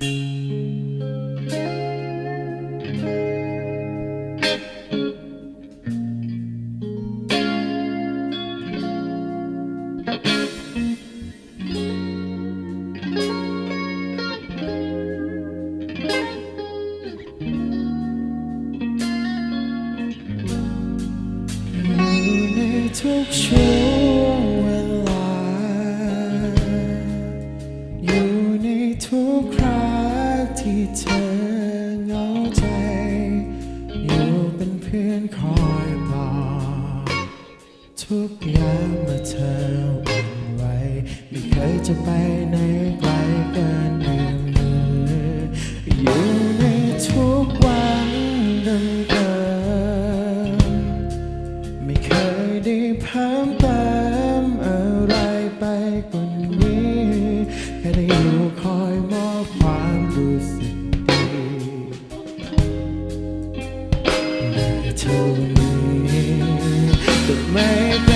อยู่ คอยปลอบทุกยามเมื่อเธอหวั่นไหวไม่เคยจะไปไหนไกลเกินเอื้อมมืออยู่ในทุกวันเดิมเดิมไม่เคยได้เพิ่มเติมอะไรไปกว่านี้แค่ได้อยู่คอยมอบความรู้สึกดีเท่านี้ ก็ไ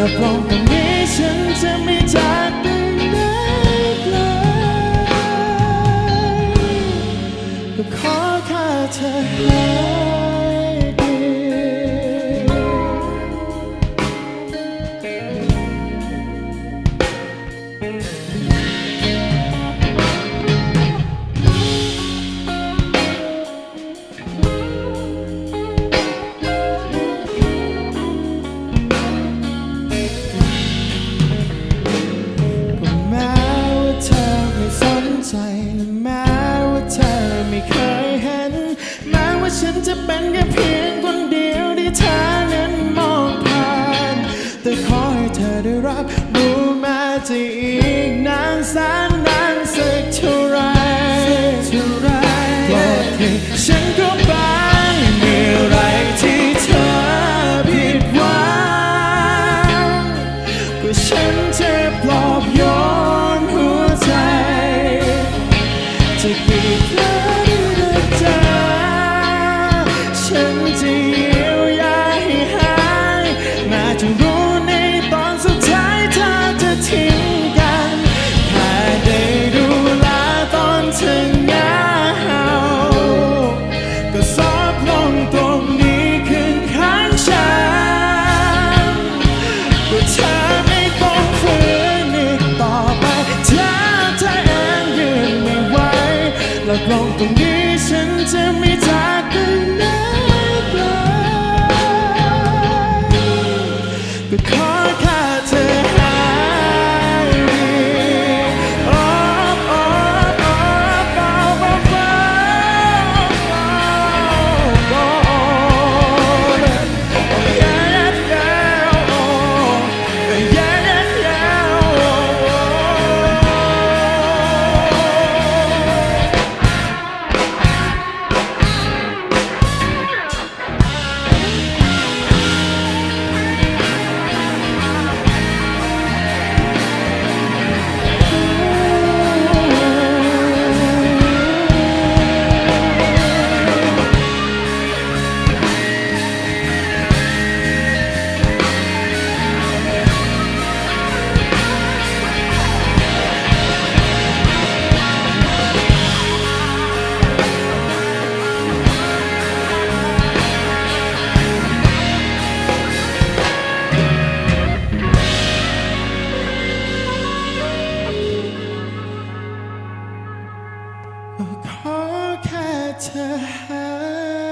และพงตรงนี้ฉันจะไม่จากไปไหนไกลก็ขอแค่เธอ ไม่เคยเห็น แม้ว่าฉันจะเป็นแค่เพียงคนเดียวที่เธอนั้นมองผ่าน แต่ขอให้เธอได้รับรู้แม้จะอีกนานแสน แล้วลงตรงนี้ฉันจะไม่จากไปไหนไกลก็ขอ ขอแค่เธอหาย